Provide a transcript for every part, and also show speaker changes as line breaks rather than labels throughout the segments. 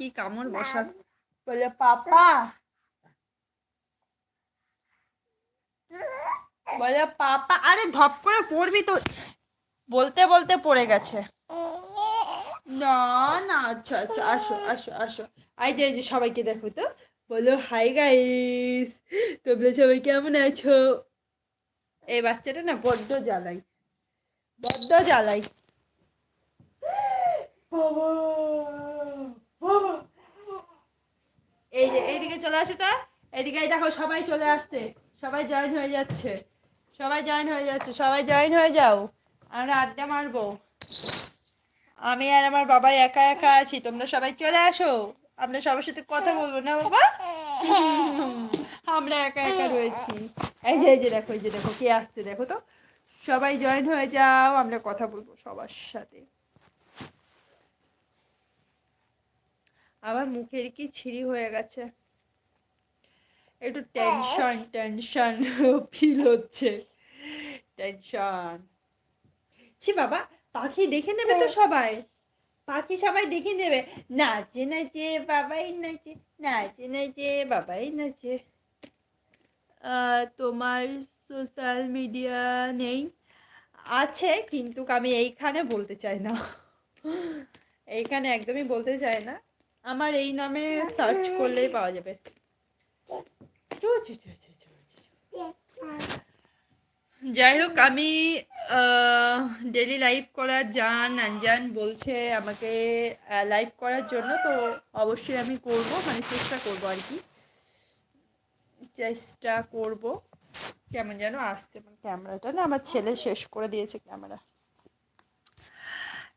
কি কামড় বসা বলে পাপা। বলে পাপা আরে ধপ করে পড়বি তো। বলতে বলতে পড়ে গেছে। না না আচ্ছা আচ্ছা আসো আসো আসো। আই যে যে সবাইকে দেখো তো। বলো হাই গাইস তোমরা সবাই কেমন আছো? এই বাচ্চাটা না বড্ড জ্বালাই। বড্ড জ্বালাই। বাবা, বাবা। এই যে, এইদিকে চলে আসো তো। এইদিকে দেখো, সবাই চলে আসছে। সবাই জয়েন হয়ে যাচ্ছে। সবাই জয়েন হয়ে যাচ্ছে। সবাই জয়েন হয়ে যাও। আমরা আড্ডা মারবো। আমি আর আমার বাবা একা একা আছি। তোমরা সবাই চলে আসো। আমরা সবার সাথে কথা বলব, না বাবা? আমরা একা একা রয়েছি। এই যে এই যে দেখো, এই যে দেখো, কে আসছে দেখো তো। সবাই জয়েন হয়ে যাও। আমরা কথা বলব সবার সাথে। আমার মুখের কি ছিঁড়ি হয়ে গেছে। একটু টেনশন টেনশন ফিল হচ্ছে। টেনশন ছি বাবা পাখি দেখে নেবে তো সবাই? পাখি সবাই দেখে নেবে। নাচে নাচে বাবাই নাচে নাচে নাচে বাবাই নাচে। আহ, তোমার সোশ্যাল মিডিয়া নেই? আছে কিন্তু আমি এইখানে বলতে চাই না। এইখানে একদমই বলতে চাই না। আমার এই নামে সার্চ করলেই পাওয়া যাবে। যাই হোক আমি ডেলি লাইভ করার জান আনজান বলছে আমাকে লাইভ করার জন্য তো অবশ্যই আমি করব মানে চেষ্টা করব আর কি। চেষ্টা করব। কেমন যেন আসছে মানে ক্যামেরাটা। না আমার ছেলে শেষ করে দিয়েছে ক্যামেরা।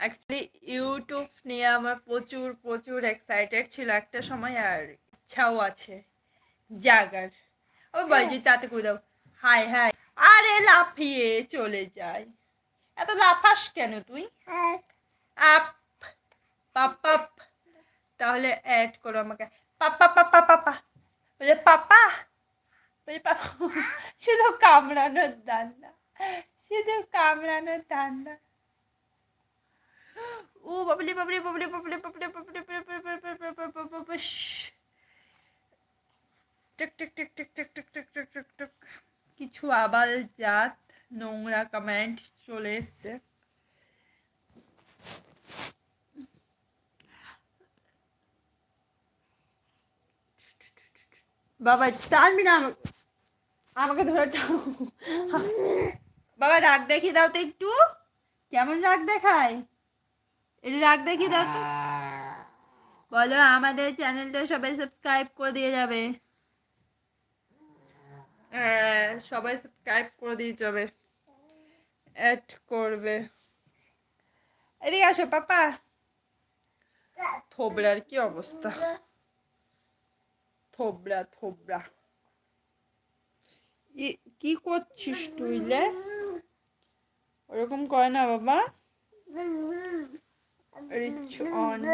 অ্যাকচুয়ালি ইউটিউব নিয়ে আমার প্রচুর প্রচুর এক্সাইটেড ছিল একটা সময় আর ইচ্ছাও আছে। জাগার। ও বাজি তাতে করে দাও। হাই হাই আরে লাফিয়ে চলে যায় এত লাফাস কেন তুই? আপ। পাপ পাপ। তাহলে অ্যাড করো আমাকে। পাপা পাপা পাপা বলে পাপা। বলে পাপা। শুধু কামড়ানোর দান্দা শুধু কামড়ানোর দান্দা ও বাবলি বাবলি বাবলি বাবলি বাবলি বাবলি টিক টিক টিক টিক টিক টিক টিক টিক টিক টিক কিছু আবাল জাত নোংরা কমেন্ট চলে এসছে। বাবা, টানবি না। আমাকে। ধরে বাবা, রাগ দেখিয়ে দাও তো একটু। কেমন রাগ দেখায়? একটু রাগ দেখিয়ে দাও বলো আমাদের চ্যানেলটা সবাই সাবস্ক্রাইব করে দিয়ে যাবে। হ্যাঁ, সবাই সাবস্ক্রাইব করে দিয়ে যাবে। অ্যাড করবে। এদিকে আসো পাপা। থোবড়ার কি অবস্থা? থোবড়া থোবড়া। কি করছিস তুই লে? ওরকম করে না বাবা। reach on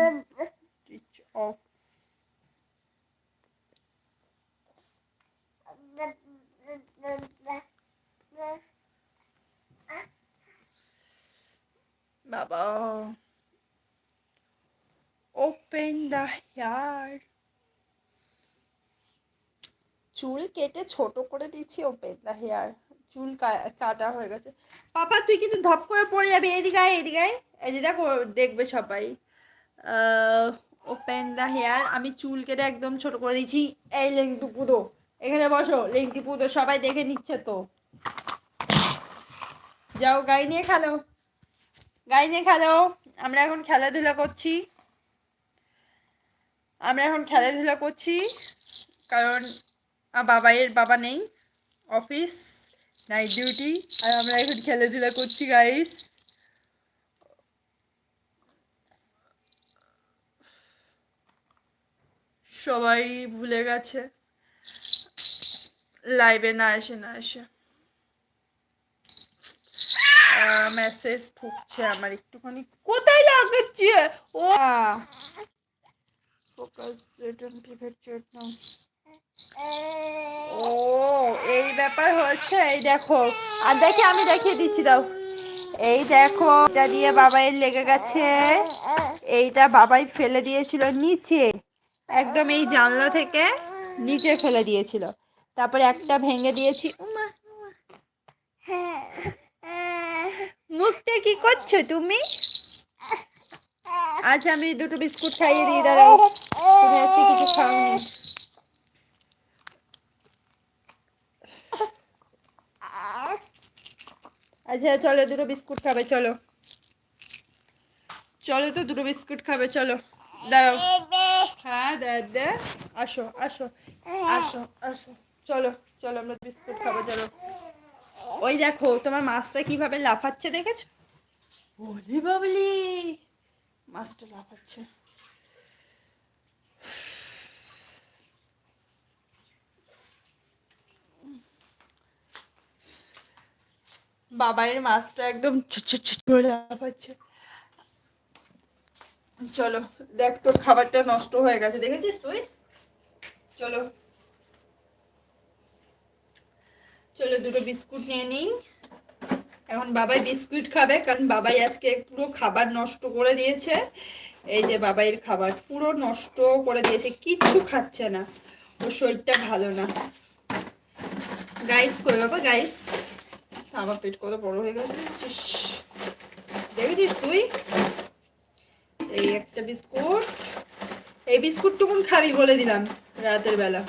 reach off Baba open the hair চুল কেটে ছোট করে দিচ্ছি ওপেন দ্য হেয়ার চুল কাটা হয়ে গেছে। পাপা, তুই কিন্তু ধপ করে পড়ে যাবি। এদিকে এদিকে। এই যে দেখো, দেখবে সবাই। ওপেন দ্য হেয়ার আমি চুল কেটে একদম ছোট করে দিচ্ছি এই লেংটু পুদো এখানে বসো, লেংটি পুদো সবাই দেখে নিচ্ছে তো। যাও, গাড়ি নিয়ে খেলো। গাড়ি নিয়ে খেলো। আমরা এখন খেলাধুলা করছি। আমরা এখন খেলাধুলা করছি। কারণ বাবাইয়ের বাবা নেই। অফিস। নাইট ডিউটি আর আমরা এখন খেলাধুলা করছি গাইস সবাই ভুলে গেছে। লাইভে না আসে না এসে। মেসেজ ঢুকছে আমার একটুখানি। কোথায় লাগাচ্ছে ও ফোকাস রিটার্ন প্রিপেয়ার জন্য ও এই ব্যাপার হচ্ছে এই দেখো। আর দেখে আমি দেখিয়ে দিচ্ছি দাও। এই দেখো এটা দিয়ে বাবাই লেগে গেছে। এইটা বাবাই ফেলে দিয়েছিল নিচে। একদম এই জানলা থেকে নিচে ফেলে দিয়েছিল। তারপরে একটা ভেঙে দিয়েছি। উমা, উমা। মুখটা কি করছ তুমি? আজ আমি দুটো বিস্কুট খাইয়ে দিই দাঁড়াও। তুমি কিছু খাওনি। আচ্ছা চলো দুটো বিস্কুট খাবে, চলো। চলো তো দুটো বিস্কুট খাবে, চলো। দাঁড়াও। হ্যাঁ দে আসো আসো আসো আসো। চলো চলো, আমরা বিস্কুট খাব, চলো। ওই দেখো, তোমার মাছটা কীভাবে লাফাচ্ছে, দেখেছ? ওরে বাবলি, মাছটা লাফাচ্ছে। বাবাইয়ের মাছটা একদম লাফাচ্ছে। চলো, দেখ তোর খাবারটা নষ্ট হয়ে গেছে, দেখেছিস তুই? চলো। চলো, দুটো বিস্কুট নিয়ে নিই। এখন বাবাই বিস্কুট খাবে, কারণ বাবাই আজকে পুরো খাবার নষ্ট করে দিয়েছে। এই যে বাবাইয়ের খাবার, পুরো নষ্ট করে দিয়েছে, কিচ্ছু খাচ্ছে না। ওর শরীরটা ভালো না। গাইস কই বাবা? গাইস আমার পেট কত বড় হয়ে গেছে দেখেছিস তুই। এই একটা বিস্কুট। এই বিস্কুট টুকুন খাবি বলে দিলাম রাতের বেলা।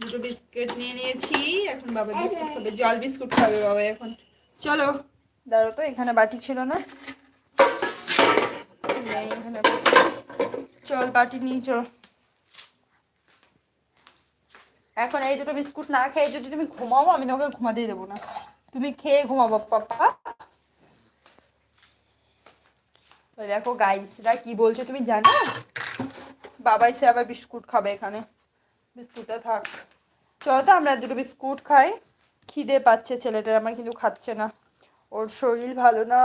দুটো বিস্কুট নিয়ে নিয়েছি, এখন বাবা বিস্কুট খাবে, জল বিস্কুট খাবে বাবা এখন। চলো দাঁড়ো তো, এখানে বাটি ছিল না। এখানে। চল বাটি নিয়ে চল। এখন এই দুটো বিস্কুট না খেয়ে যদি তুমি ঘুমাও, আমি তোমাকে ঘুমাতেই দেবো না। তুমি খেয়ে ঘুমাবো পাপা দেখো গাইসরা কি বলছে তুমি জানো? বাবা এসে আবার বিস্কুট খাবে এখানে। বিস্কুটটা থাক। চলো তো, আমরা দুটো বিস্কুট খাই। খিদে পাচ্ছে ছেলেটার, আমার কিন্তু খাচ্ছে না। ওর শরীর ভালো না।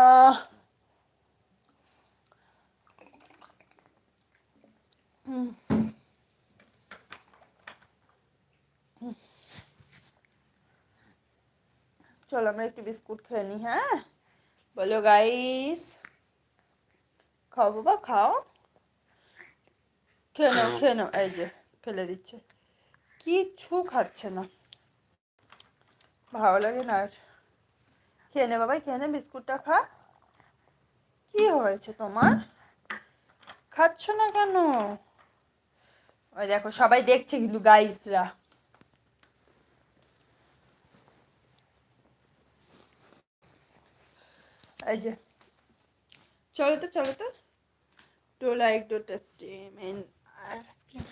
চলো আমরা একটু বিস্কুট খেয়ে নিই হ্যাঁ? বলো গাইস খাও বাবা, খাও। খেয়ে নাও খেয়ে নাও, এই যে, ফেলে দিচ্ছে। কিচ্ছু খাচ্ছে না। ভালো লাগে না আর। খেয়ে নে বাবা খেয়ে নে, বিস্কুটটা খা। কি হয়েছে তোমার? খাচ্ছ না কেন? ওই দেখো, সবাই দেখছে কিন্তু গাইসরা এই যে। চলো তো চলো তো। লাইক আইসক্রিম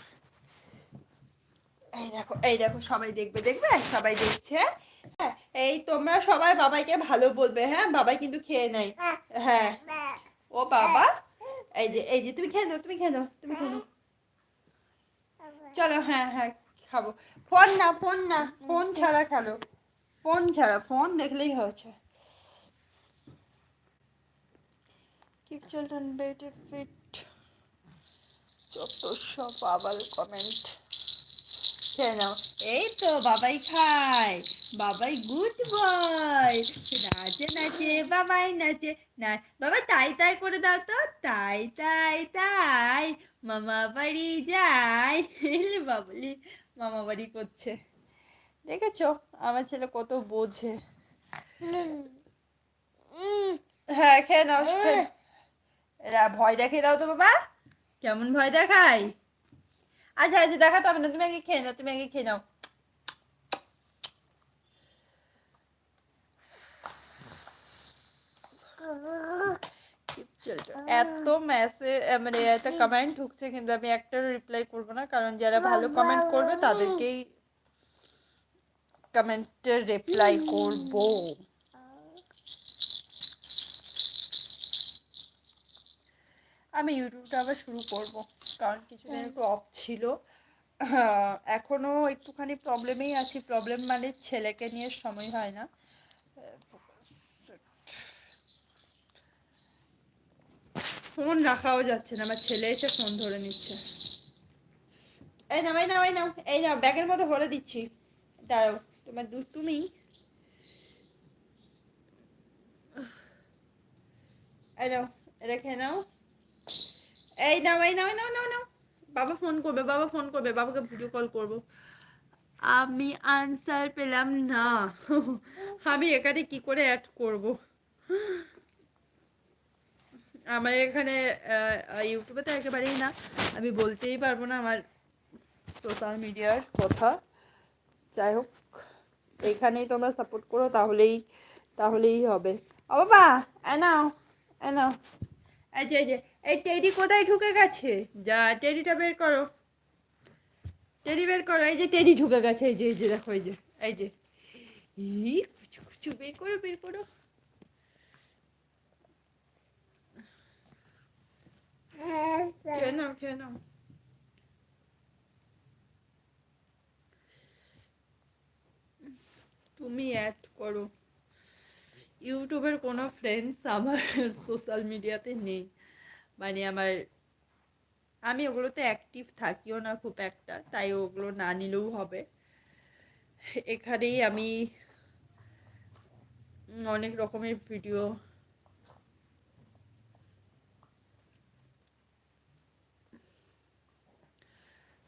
এই দেখো এই দেখো, সবাই দেখবে দেখবে? সবাই দেখছে? হ্যাঁ এই তোমরা সবাই বাবাইকে ভালো বলবে হ্যাঁ? বাবাই কিন্তু খেয়ে নেয়। হ্যাঁ। ও বাবা। এই যে এই যে, তুমি খেয়ে তুমি খেয়ে তুমি খেয়ে চলো হ্যাঁ হ্যাঁ খাব। ফোন না ফোন না, ফোন ছাড়া খেলো। ফোন ছাড়া, ফোন দেখলেই হয়েছে। Keep children better fit. যত সব কমেন্ট নাও। এই তো বাবাই খায় বাবাই গুড বয়। নাচে নাচে বাবাই নাচে। না বাবা তাই তাই করে দাও তো। তাই তাই তাই মামা বাড়ি যাই বাবলি মামা বাড়ি করছে। দেখেছ? আমার ছেলে কত বোঝে। হ্যাঁ খেয়ে নাও। ভয় দেখিয়ে দাও তো বাবা। কেমন ভয় দেখাই আচ্ছা আচ্ছা দেখাতে হবে না। তুমি আগে খেয়ে নাও, তুমি আগে খেয়ে নাও। এত মেসেজ মানে এত কমেন্ট ঢুকছে, কিন্তু আমি একটা রিপ্লাই করব না, কারণ যারা ভালো কমেন্ট করবে, তাদেরকেই কমেন্টের রিপ্লাই করব। আমি ইউটিউবটা আবার শুরু করব কারণ কিছুদিন একটু অফ ছিল। আহ, এখনও একটুখানি প্রবলেমেই আছি। প্রবলেম মানে ছেলেকে নিয়ে সময় হয় না। ফোন রাখাও যাচ্ছে না আমার ছেলে এসে ফোন ধরে নিচ্ছে। এই নাও এই নাও এই নাও এই নাও ব্যাগের মতো ভরে দিচ্ছি। দাঁড়াও তোমার দুষ্টুমি এই নাও রেখে নাও। এই নাও এই নাও নাও নাও নাও। বাবা ফোন করবে, বাবা ফোন করবে, বাবাকে ভিডিও কল করব। আমি আনসার পেলাম না। আমি এখানে কি করে অ্যাড করব? আমার এখানে ইউটিউবে তো একেবারেই না। আমি বলতেই পারব না আমার সোশ্যাল মিডিয়ার কথা। যাই হোক, এখানেই তোমরা সাপোর্ট করো, তাহলেই তাহলেই হবে। ও বাবা এ নাও এ নাও। এই যে এই যে এই টেডি কোথায় ঢুকে গেছে? যা, টেডিটা বের করো। টেডি বের করো। এই যে টেডি ঢুকে গেছে। এই যে এই যে, দেখো, এই যে এই যে। ই কুচু কুচু, বের করো বের করো। খেয়ে নাও খেয়ে নাও। তুমি অ্যাড করো। ইউটিউবের কোনো ফ্রেন্ডস আমার সোশ্যাল মিডিয়াতে নেই। মানে আমার আমি ওগুলোতে অ্যাক্টিভ থাকিও না খুব একটা তাই ওগুলো না নিলেও হবে। এখানেই আমি অনেক রকমের ভিডিও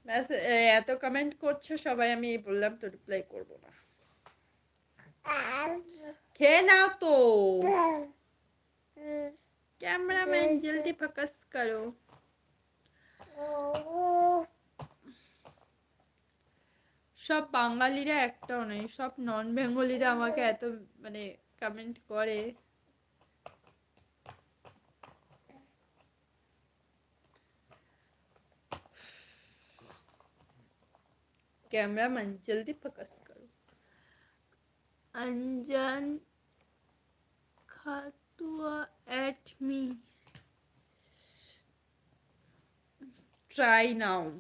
ব্যাস এত কমেন্ট করছ সবাই আমি বললাম তো রিপ্লাই করব না। খেয়ে নাও তো। ক্যামেরাম্যান জলদি ফোকাস করো সব বাঙালিরা একটাও নেই সব নন বেঙ্গলিরা আমাকে এত মানে কমেন্ট করে कैमरामैन जल्दी फोकस करो अंजन खातुआ tua me. Try now.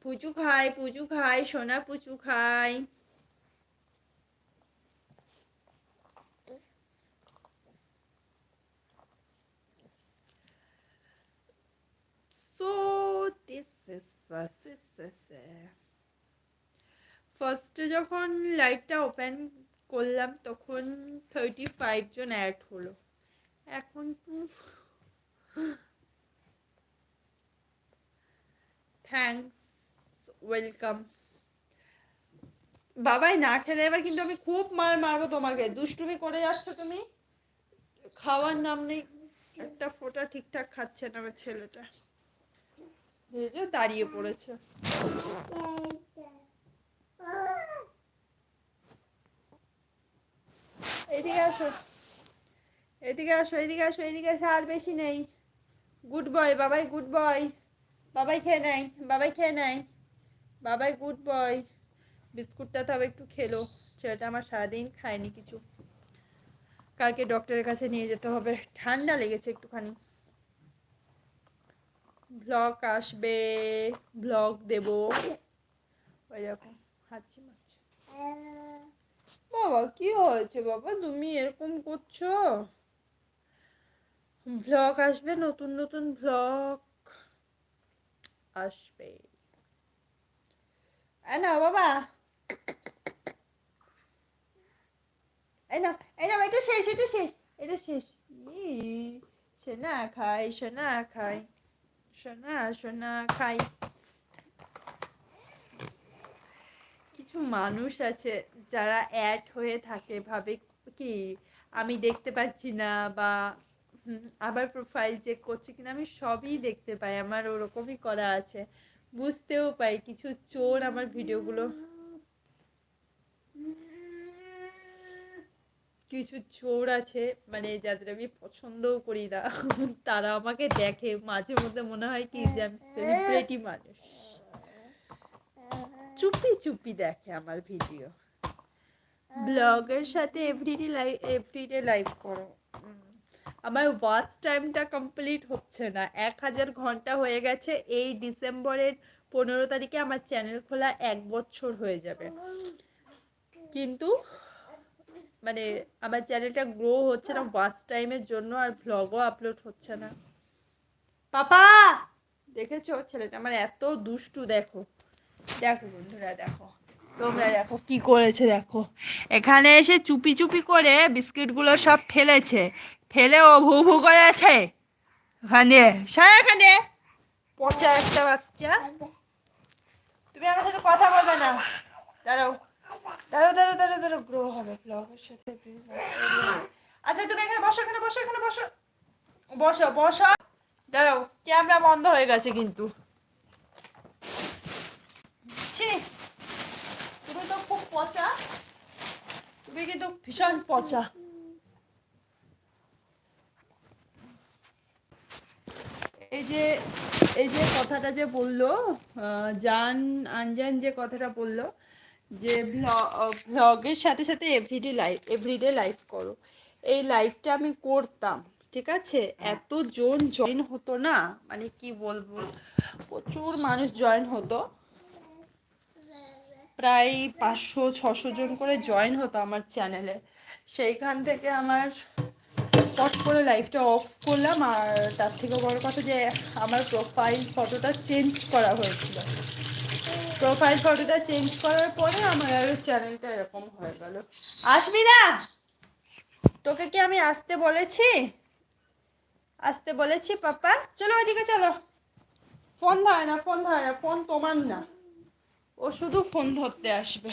পুচু খায় পুচু খায় সোনা পুচু খায় So this is, this is. ফার্স্টে যখন লাইভটা ওপেন করলাম, তখন থার্টি ফাইভ জন অ্যাড হলো। এখন তো থ্যাঙ্কস ওয়েলকাম বাবাই না খেলে, এবার কিন্তু আমি খুব মার মারবো তোমাকে। দুষ্টুমি করে যাচ্ছ তুমি? খাওয়ার নাম নেই। একটা ফোঁটা ঠিকঠাক খাচ্ছে না আমার ছেলেটা। দাঁড়িয়ে পড়েছে। এদিকে আসো। এদিকে আসো এদিকে আসো এদিকে আসো আর বেশি নেই। গুড বয় বাবাই গুড বয় বাবাই খেয়ে নেয়, বাবাই খেয়ে নেয়। বাবাই গুড বয় বিস্কুটটা তবে একটু খেলো। ছেলেটা আমার সারাদিন খায়নি কিছু। কালকে ডক্টরের কাছে নিয়ে যেতে হবে। ঠান্ডা লেগেছে একটুখানি। ব্লগ আসবে। ব্লগ দেব। ওই দেখো হাঁচি মারছে। বাবা কি হয়েছে বাবা? তুমি এরকম করছ? ব্লগ আসবে নতুন নতুন ব্লগ আসবে। এই না বাবা। এই না এই না এটা শেষ এটা শেষ এটা শেষ। সোনা খাই সোনা খাই সোনা সোনা খাই। কিছু মানুষ আছে যারা অ্যাড হয়ে থাকে, ভাবে কি আমি দেখতে পাচ্ছি না বা আবার প্রোফাইল চেক করছি কিনা, আমি সবই দেখতে পাই, আমার ওরকমই করা আছে। বুঝতেও পাই, কিছু চোর আমার ভিডিওগুলো। কিছু চোর আছে মানে যাদের আমি পছন্দও করি না, তারা আমাকে দেখে, মাঝে মধ্যে মনে হয় কি যে আমি সেলিব্রিটি মানুষ। চুপি চুপি দেখে আমার ভিডিও। ব্লগের সাথে এভরিডে লাইভ এভরিডে লাইভ করো। আমার ওয়াচ টাইমটা কমপ্লিট হচ্ছে না। এক হাজার ঘণ্টা হয়ে গেছে। এই ডিসেম্বরের পনেরো তারিখে আমার চ্যানেল খোলা এক বছর হয়ে যাবে। কিন্তু মানে আমার চ্যানেলটা গ্রো হচ্ছে না ওয়াচ টাইমের জন্য আর ভ্লগও আপলোড হচ্ছে না। পাপা! দেখেছ? ছেলেটা আমার এত দুষ্টু দেখো। দেখো বন্ধুরা, দেখো। তোমরা দেখো কি করেছে, দেখো। এখানে এসে চুপি চুপি করে বিস্কিটগুলো সব ফেলেছে। ফেলে ও ভু ভু করে আছে ওখানে সারা এখানে পচা একটা বাচ্চা। তুমি আমার সাথে কথা বলবে না। দাঁড়াও। দাঁড়াও দাঁড়াও দাঁড়াও দাঁড়াও। গ্রো হবে ব্লগের সাথে আচ্ছা তুমি এখানে বসো এখানে বসো এখানে বসো। বসো বসো। দাঁড়াও ক্যামেরা বন্ধ হয়ে গেছে কিন্তু। ছি তুমি তো খুব পচা তুমি কিন্তু ভীষণ পচা এই যে এই যে কথাটা যে বলল জান, আনজান যে কথাটা বলল, যে ভ্লগের সাথে সাথে এভরিডে লাইফ এভরিডে লাইফ করো। এই লাইফটা আমি করতাম, ঠিক আছে? এত জন জয়েন হতো না মানে কি বলব? প্রচুর মানুষ জয়েন হতো। প্রায় পাঁচশো, ছশো জন করে জয়েন হতো আমার চ্যানেলে সেইখান থেকে আমার পট করে লাইফটা অফ করলাম আর তার থেকে বড় কথা যে আমার প্রোফাইল ফটোটা চেঞ্জ করা হয়েছিল। প্রোফাইল ফটোটা চেঞ্জ করার পরে আমার আরও চ্যানেলটা এরকম হয়ে গেল। আসবি না? তোকে কি আমি আসতে বলেছি? আসতে বলেছি, পাপা। চলো ওইদিকে চলো। ফোন ধরে না ফোন ধরে না ফোন তোমার না। ও শুধু ফোন ধরতে আসবে।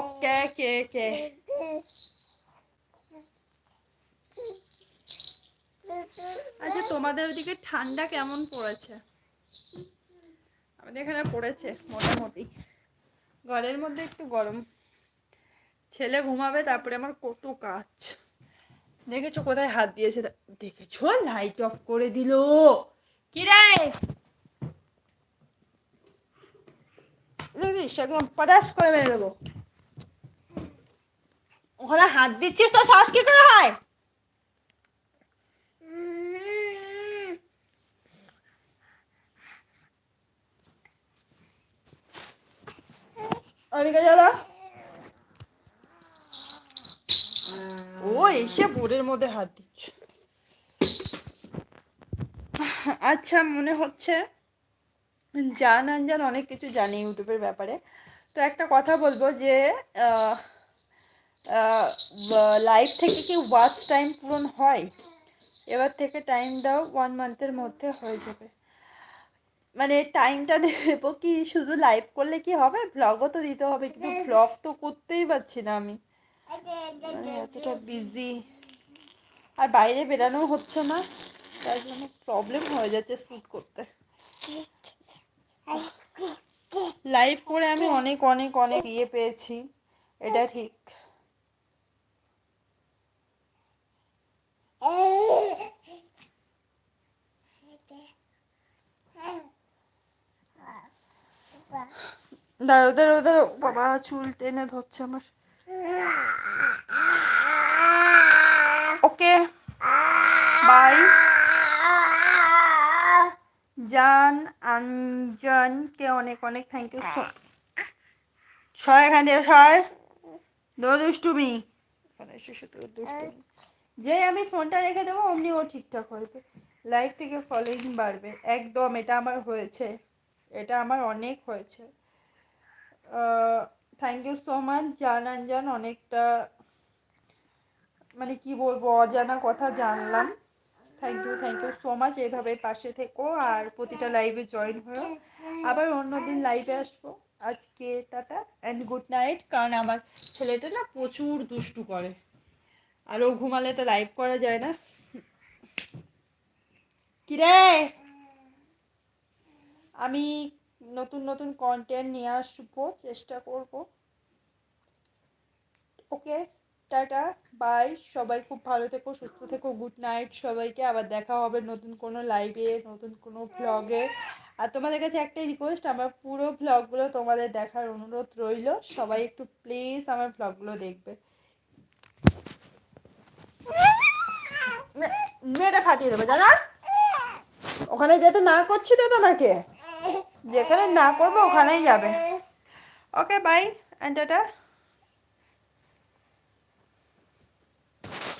ওকে, কে কে? আচ্ছা তোমাদের ওদিকে ঠান্ডা কেমন পড়েছে? আমাদের এখানে পড়েছে, মোটামুটি। ঘরের মধ্যে একটু গরম। ছেলে ঘুমাবে, তারপরে আমার কত কাজ। দেখেছ কোথায় হাত দিয়েছে? দেখেছ? লাইট অফ করে দিল। কি রে একদম করে মেরে দেবো। ওখানে হাত দিচ্ছিস তো শ্বাস কি করে হয়? ও এসে বোর্ডের মধ্যে হাত দিচ্ছ। আচ্ছা মনে হচ্ছে জান আনজান অনেক কিছু জানি ইউটিউবের ব্যাপারে। তো একটা কথা বলব যে লাইভ থেকে কি ওয়াচ টাইম পূরণ হয়? এবার থেকে টাইম দাও ওয়ান মান্থের মধ্যে হয়ে যাবে। মানে টাইমটা দেবো কি শুধু লাইভ করলে কি হবে? ব্লগও তো দিতে হবে, কিন্তু ব্লগ তো করতেই পারছি না আমি। মানে এতটা বিজি আর বাইরে বেরানো হচ্ছে না, তার জন্য প্রবলেম হয়ে যাচ্ছে শ্যুট করতে। লাইভ করে আমি অনেক অনেক অনেক ইয়ে পেয়েছি। এটা ঠিক। দাঁড়ো দাঁড়ো দাঁড়ো বাবা, চুল টেনে ধরছে আমার। ওকে বাই জান আনজানকে অনেক অনেক থ্যাংক ইউ ছয় এখান ছয় দো দুষ্টুমি। এখানে এসে শুধু দুষ্টুমি। যে আমি ফোনটা রেখে দেবো, অমনি ও ঠিকঠাক হবে লাইফ থেকে ফলোয়িং বাড়বে। একদম, এটা আমার হয়েছে। এটা আমার অনেক হয়েছে। থ্যাংক ইউ সো মাচ জান আনজান অনেকটা মানে কি বলব, অজানা কথা জানলাম। Thank you thank you so much এইভাবে পাশে থেকো আর প্রতিটা লাইভে জয়েন হয়েও। আবার অন্যদিন লাইভে আসব। আজকে টাটা অ্যান্ড গুড নাইট কারণ আমার ছেলেটা না প্রচুর দুষ্টু করে। আর ও ঘুমালে তো লাইভ করা যায় না। কিরে? আমি নতুন নতুন কন্টেন্ট নিয়ে আসব, চেষ্টা করব। ওকে টাটা বাই সবাই খুব ভালো থেকো, সুস্থ থেকো গুড নাইট সবাইকে আবার দেখা হবে নতুন কোনো লাইভে নতুন কোনো ভ্লগে আর তোমাদের কাছে একটাই রিকোয়েস্ট আমার পুরো ভ্লগগুলো তোমাদের দেখার অনুরোধ রইল, সবাই একটু প্লিজ আমার ভ্লগগুলো দেখবে। মেয়েটা ফাটিয়ে দেবে জানা ওখানে যেতে না করছি তো তোমাকে। যেখানে না করব ওখানেই যাবে। Okay bye and tata